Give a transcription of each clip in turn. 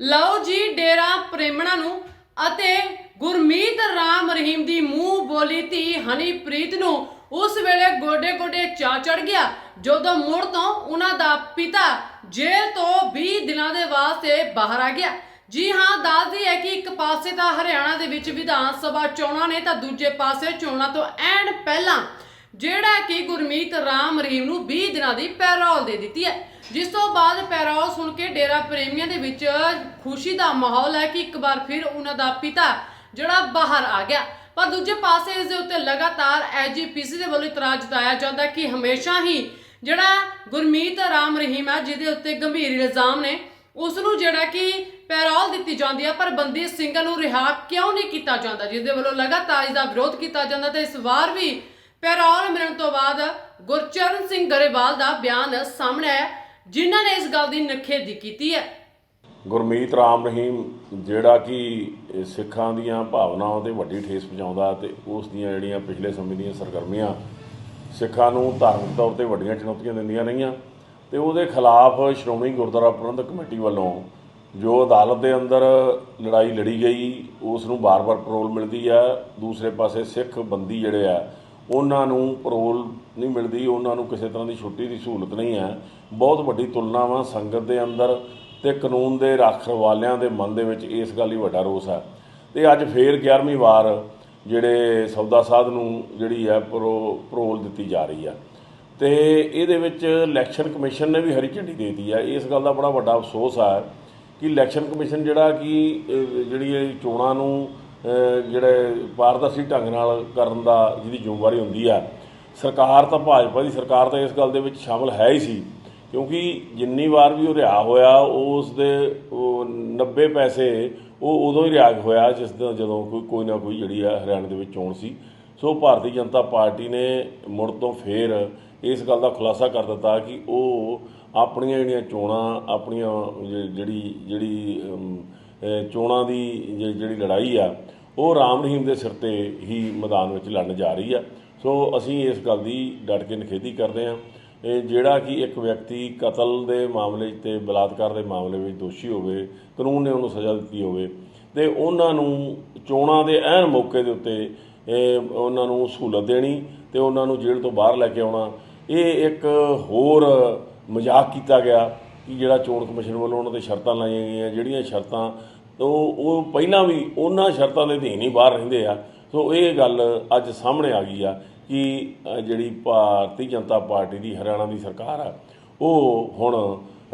ਲਓ ਜੀ ਡੇਰਾ ਪ੍ਰੇਮਣਾ ਨੂੰ ਅਤੇ ਗੁਰਮੀਤ ਰਾਮ ਰਹੀਮ ਦੀ ਮੂੰਹ ਬੋਲੀ ਧੀ ਹਨੀਪ੍ਰੀਤ ਨੂੰ ਉਸ ਵੇਲੇ ਗੋਡੇ ਗੋਡੇ ਚਾ ਚੜ ਗਿਆ, ਜਦੋਂ ਮੁੜ ਤੋਂ ਉਹਨਾਂ ਦਾ ਪਿਤਾ ਜੇਲ੍ਹ ਤੋਂ 20 ਦਿਨਾਂ ਦੇ ਵਾਸਤੇ ਬਾਹਰ ਆ ਗਿਆ। ਜੀ ਹਾਂ, ਦੱਸਦੀ ਹੈ ਕਿ ਇੱਕ ਪਾਸੇ ਤਾਂ ਹਰਿਆਣਾ ਦੇ ਵਿੱਚ ਵਿਧਾਨ ਸਭਾ ਚੋਣਾਂ ਨੇ ਤਾਂ ਦੂਜੇ ਪਾਸੇ ਚੋਣਾਂ ਤੋਂ ਐਨ ਪਹਿਲਾਂ ਜਿਹੜਾ ਕਿ ਗੁਰਮੀਤ ਰਾਮ ਰਹੀਮ ਨੂੰ 20 ਦਿਨਾਂ ਦੀ ਪੈਰੋਲ ਦੇ ਦਿੱਤੀ ਹੈ। ਜਿਸ ਤੋਂ ਬਾਅਦ ਪੈਰੋਲ ਸੁਣ ਕੇ ਡੇਰਾ ਪ੍ਰੇਮੀਆਂ ਦੇ ਵਿੱਚ ਖੁਸ਼ੀ ਦਾ ਮਾਹੌਲ ਹੈ ਕਿ ਇੱਕ ਵਾਰ ਫਿਰ ਉਹਨਾਂ ਦਾ ਪਿਤਾ ਜਿਹੜਾ ਬਾਹਰ ਆ ਗਿਆ। ਪਰ ਦੂਜੇ ਪਾਸੇ ਇਸ ਦੇ ਉੱਤੇ ਲਗਾਤਾਰ ਐਜੀਪੀਸੀ ਦੇ ਵੱਲੋਂ ਇਤਰਾਜ਼ ਜਤਾਇਆ ਜਾਂਦਾ ਕਿ ਹਮੇਸ਼ਾ ਹੀ ਜਿਹੜਾ ਗੁਰਮੀਤ ਰਾਮ ਰਹੀਮ ਹੈ ਜਿਹਦੇ ਉੱਤੇ ਗੰਭੀਰ ਇਲਜ਼ਾਮ ਨੇ ਉਸ ਨੂੰ ਜਿਹੜਾ ਕਿ ਪੈਰੋਲ ਦਿੱਤੀ ਜਾਂਦੀ ਹੈ ਪਰ ਬੰਦੀ ਸਿੰਘਾਂ ਨੂੰ ਰਿਹਾ ਕਿਉਂ ਨਹੀਂ ਕੀਤਾ ਜਾਂਦਾ? ਜਿਸ ਦੇ ਵੱਲੋਂ ਲਗਾਤਾਰ ਇਸ ਦਾ ਵਿਰੋਧ ਕੀਤਾ ਜਾਂਦਾ ਤੇ ਇਸ ਵਾਰ ਵੀ ਪੈਰੋਲ ਮਿਲਣ ਤੋਂ ਬਾਅਦ ਗੁਰਚਰਨ ਸਿੰਘ ਗਰੇਵਾਲ ਦਾ ਬਿਆਨ ਸਾਹਮਣੇ ਆਇਆ। ਜਿਨ੍ਹਾਂ ਨੇ ਇਸ ਗੱਲ ਦੀ ਨਖੇਦੀ ਕੀਤੀ ਹੈ। ਗੁਰਮੀਤ ਰਾਮ ਰਹੀਮ, ਜਿਹੜਾ ਕਿ ਸਿੱਖਾਂ ਦੀਆਂ ਭਾਵਨਾਵਾਂ ਤੇ ਵੱਡੀ ਠੇਸ ਪਹੁੰਚਾਉਂਦਾ ਤੇ ਉਸ ਦੀਆਂ ਜਿਹੜੀਆਂ ਪਿਛਲੇ ਸਮੇਂ ਦੀਆਂ ਸਰਗਰਮੀਆਂ ਸਿੱਖਾਂ ਨੂੰ ਧਾਰਮਿਕ ਤੌਰ ਤੇ ਵੱਡੀਆਂ ਚੁਣੌਤੀਆਂ ਦਿੰਦੀਆਂ ਰਹੀਆਂ ਤੇ ਉਹਦੇ ਖਿਲਾਫ ਸ਼੍ਰੋਮਣੀ ਗੁਰਦੁਆਰਾ ਪ੍ਰਬੰਧਕ ਕਮੇਟੀ ਵੱਲੋਂ ਜੋ ਅਦਾਲਤ ਦੇ ਅੰਦਰ ਲੜਾਈ ਲੜੀ ਗਈ, ਉਸ ਨੂੰ ਬਾਰ-ਬਾਰ ਪਰੋਲ ਮਿਲਦੀ ਆ ਦੂਸਰੇ ਪਾਸੇ ਸਿੱਖ ਬੰਦੀ ਜਿਹੜੇ ਆ ਉਹਨਾਂ ਨੂੰ ਪਰੋਲ ਨਹੀਂ ਮਿਲਦੀ, ਉਹਨਾਂ ਨੂੰ ਕਿਸੇ ਤਰ੍ਹਾਂ ਦੀ ਛੁੱਟੀ ਦੀ ਸਹੂਲਤ ਨਹੀਂ ਹੈ। ਬਹੁਤ ਵੱਡੀ ਤੁਲਨਾ ਵਾ ਸੰਗਤ ਦੇ ਅੰਦਰ ਤੇ ਕਾਨੂੰਨ ਦੇ ਰੱਖਰਵਾਲਿਆਂ ਦੇ ਮਨ ਦੇ ਵਿੱਚ ਇਸ ਗੱਲ ਹੀ ਵੱਡਾ ਰੋਸ ਹੈ। ਤੇ ਅੱਜ ਫੇਰ 11ਵੀਂ ਵਾਰ ਜਿਹੜੇ ਸੌਦਾ ਸਾਧ ਨੂੰ ਜਿਹੜੀ ਹੈ ਪਰੋ ਪਰੋਲ ਦਿੱਤੀ ਜਾ ਰਹੀ ਹੈ। ਤੇ ਇਹਦੇ ਵਿੱਚ ਇਲੈਕਸ਼ਨ ਕਮਿਸ਼ਨ ਨੇ ਵੀ ਹਰੀ ਝੰਡੀ ਦੇ ਦਿੱਤੀ ਹੈ। ਇਸ ਗੱਲ ਦਾ ਬੜਾ ਵੱਡਾ ਅਫਸੋਸ ਹੈ ਕਿ ਇਲੈਕਸ਼ਨ ਕਮਿਸ਼ਨ ਜਿਹੜਾ ਕਿ ਜਿਹੜੀ ਇਹ ਚੋਣਾਂ ਨੂੰ ਜਿਹੜੇ ਪਾਰਦਰਸ਼ੀ ਢੰਗ ਨਾਲ ਕਰਨ ਦਾ ਜਿਹਦੀ ਜ਼ਿੰਮੇਵਾਰੀ ਹੁੰਦੀ ਆ, ਸਰਕਾਰ ਤਾਂ ਭਾਜਪਾ ਦੀ ਸਰਕਾਰ ਤਾਂ ਇਸ ਗੱਲ ਦੇ ਵਿੱਚ ਸ਼ਾਮਲ ਹੈ ਹੀ ਸੀ, ਕਿਉਂਕਿ ਜਿੰਨੀ ਵਾਰ ਵੀ ਉਹ ਰਿਹਾ ਹੋਇਆ, ਉਸ ਦੇ ਉਹ 90 ਪੈਸੇ ਉਹ ਉਦੋਂ ਹੀ ਰਿਆਗ ਹੋਇਆ, ਜਿਸ ਦਾ ਜਦੋਂ ਕੋਈ ਕੋਈ ਨਾ ਕੋਈ ਜਿਹੜੀ ਆ ਹਰਿਆਣਾ ਦੇ ਵਿੱਚ ਚੋਣ ਸੀ। ਸੋ ਭਾਰਤੀ ਜਨਤਾ ਪਾਰਟੀ ਨੇ ਮੁੜ ਤੋਂ ਫੇਰ ਇਸ ਗੱਲ ਦਾ ਖੁਲਾਸਾ ਕਰ ਦਿੱਤਾ ਕਿ ਉਹ ਆਪਣੀਆਂ ਜਿਹੜੀਆਂ ਚੋਣਾਂ, ਆਪਣੀਆਂ ਜਿਹੜੀ ਜਿਹੜੀ ਚੋਣਾਂ ਦੀ ਜ- ਜਿਹੜੀ ਲੜਾਈ ਆ, ਉਹ ਰਾਮ ਰਹੀਮ ਦੇ ਸਿਰ ਤੇ ਹੀ ਮੈਦਾਨ ਵਿੱਚ ਲੜਨ ਜਾ ਰਹੀ ਆ। ਸੋ ਅਸੀਂ ਇਸ ਗੱਲ ਦੀ ਡਟ ਕੇ ਨਿਖੇਧੀ ਕਰਦੇ ਹਾਂ। ਇਹ ਜਿਹੜਾ ਕਿ ਇੱਕ ਵਿਅਕਤੀ ਕਤਲ ਦੇ ਮਾਮਲੇ 'ਚ ਤੇ ਬਲਾਤਕਾਰ ਦੇ ਮਾਮਲੇ ਵਿੱਚ ਦੋਸ਼ੀ ਹੋਵੇ, ਕਾਨੂੰਨ ਨੇ ਉਹਨੂੰ ਸਜ਼ਾ ਦਿੱਤੀ ਹੋਵੇ, ਤੇ ਉਹਨਾਂ ਨੂੰ ਚੋਣਾਂ ਦੇ ਐਨ ਮੌਕੇ ਦੇ ਉੱਤੇ ਉਹਨਾਂ ਨੂੰ ਸਹੂਲਤ ਦੇਣੀ ਤੇ ਉਹਨਾਂ ਨੂੰ ਜੇਲ੍ਹ ਤੋਂ ਬਾਹਰ ਲੈ ਕੇ ਆਉਣਾ। ਇਹ ਇੱਕ ਹੋਰ ਮਜ਼ਾਕ ਕੀਤਾ ਗਿਆ। ਕਿ ਜਿਹੜਾ ਚੋਣ ਕਮਿਸ਼ਨ ਵੱਲੋਂ ਉਹਨਾਂ ਤੇ ਸ਼ਰਤਾਂ ਲਾਈਆਂ ਗਈਆਂ, ਜਿਹੜੀਆਂ ਸ਼ਰਤਾਂ ਉਹ ਉਹ ਪਹਿਲਾਂ ਵੀ ਉਹਨਾਂ ਸ਼ਰਤਾਂ ਦੇ ਅਧੀਨ ਹੀ ਬਾਹਰ ਰਹਿੰਦੇ ਆ। ਸੋ ਇਹ ਗੱਲ ਅੱਜ ਸਾਹਮਣੇ ਆ ਗਈ ਆ ਕਿ ਜਿਹੜੀ ਭਾਰਤੀ ਜਨਤਾ ਪਾਰਟੀ ਦੀ ਹਰਿਆਣਾ ਦੀ ਸਰਕਾਰ ਆ, ਉਹ ਹੁਣ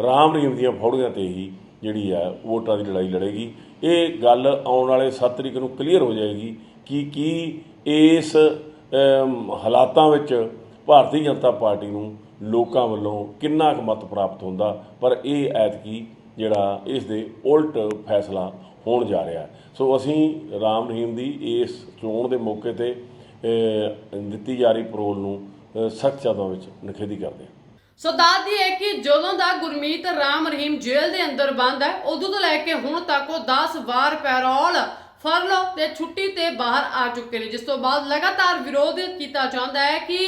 ਰਾਮ ਰਹੀਮ ਦੀਆਂ ਫੌੜੀਆਂ ਤੇ ਹੀ ਜਿਹੜੀ ਆ, ਵੋਟਾਂ ਦੀ ਲੜਾਈ ਲੜੇਗੀ। ਇਹ ਗੱਲ ਆਉਣ ਵਾਲੇ 7 ਤਰੀਕ ਨੂੰ ਕਲੀਅਰ ਹੋ ਜਾਏਗੀ ਕਿ ਕੀ ਇਸ ਹਾਲਾਤਾਂ ਵਿੱਚ ਭਾਰਤੀ ਜਨਤਾ ਪਾਰਟੀ ਨੂੰ ਲੋਕਾਂ ਵੱਲੋਂ ਕਿੰਨਾ ਕੁ ਮਤ ਪ੍ਰਾਪਤ ਹੁੰਦਾ, ਪਰ ਇਹ ਐਤਕੀ ਜਿਹੜਾ ਇਸ ਦੇ ਉਲਟ ਫੈਸਲਾ ਹੋਣ ਜਾ ਰਿਹਾ ਸੋ ਅਸੀਂ ਰਾਮ ਰਹੀਮ ਦੀ ਇਸ ਚੋਣ ਦੇ ਮੌਕੇ ਤੇ ਦਿੱਤੀ ਜਾ ਰਹੀ ਪਰੋਲ ਨੂੰ ਸਖਤ ਸ਼ਬਦਾਂ ਵਿੱਚ ਨਿਖੇਧੀ ਕਰਦੇ ਹਾਂ। ਸੋ ਦੱਸਦੀ ਹੈ ਕਿ ਜਦੋਂ ਦਾ ਗੁਰਮੀਤ ਰਾਮ ਰਹੀਮ ਜੇਲ੍ਹ ਦੇ ਅੰਦਰ ਬੰਦ ਹੈ, ਉਦੋਂ ਤੋਂ ਲੈ ਕੇ ਹੁਣ ਤੱਕ ਉਹ 10 ਵਾਰ ਪੈਰੋਲ ਫਰਲੋ ਤੇ ਛੁੱਟੀ ਤੇ ਬਾਹਰ ਆ ਚੁੱਕੇ ਨੇ। ਜਿਸ ਤੋਂ ਬਾਅਦ ਲਗਾਤਾਰ ਵਿਰੋਧ ਕੀਤਾ ਜਾਂਦਾ ਹੈ ਕਿ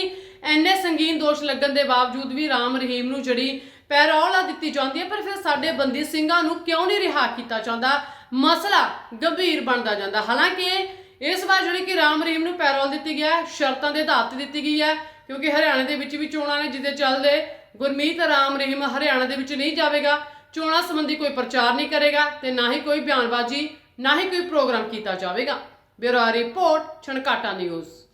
ਐਨੇ ਸੰਗੀਨ ਦੋਸ਼ ਲੱਗਣ ਦੇ ਬਾਵਜੂਦ ਵੀ ਰਾਮ ਰਹੀਮ ਨੂੰ ਜਿਹੜੀ ਪੈਰੋਲ ਆ ਦਿੱਤੀ ਜਾਂਦੀ ਹੈ ਪਰ ਫਿਰ ਸਾਡੇ ਬੰਦੀ ਸਿੰਘਾਂ ਨੂੰ ਕਿਉਂ ਨਹੀਂ ਰਿਹਾ ਕੀਤਾ ਜਾਂਦਾ? ਮਸਲਾ ਗੰਭੀਰ ਬਣਦਾ ਜਾਂਦਾ। ਹਾਲਾਂਕਿ ਇਸ ਵਾਰ ਜਿਹੜੀ ਕਿ ਰਾਮ ਰਹੀਮ ਨੂੰ ਪੈਰੋਲ ਦਿੱਤੀ ਗਿਆ ਹੈ, ਸ਼ਰਤਾਂ ਦੇ ਆਧਾਰ ਤੇ ਦਿੱਤੀ ਗਈ ਹੈ ਕਿਉਂਕਿ ਹਰਿਆਣਾ ਦੇ ਵਿੱਚ ਵੀ ਚੋਣਾਂ ਨੇ ਜਿਹਦੇ ਚੱਲਦੇ ਗੁਰਮੀਤ ਰਾਮ ਰਹੀਮ ਹਰਿਆਣਾ ਦੇ ਵਿੱਚ ਨਹੀਂ ਜਾਵੇਗਾ। ਚੋਣਾਂ ਸੰਬੰਧੀ ਕੋਈ ਪ੍ਰਚਾਰ ਨਹੀਂ ਕਰੇਗਾ ਤੇ ਨਾ ਹੀ ਕੋਈ ਬਿਆਨਬਾਜ਼ੀ ਨਾ ਹੀ ਕੋਈ ਪ੍ਰੋਗਰਾਮ ਕੀਤਾ ਜਾਵੇਗਾ। Bureau report Chhankata news.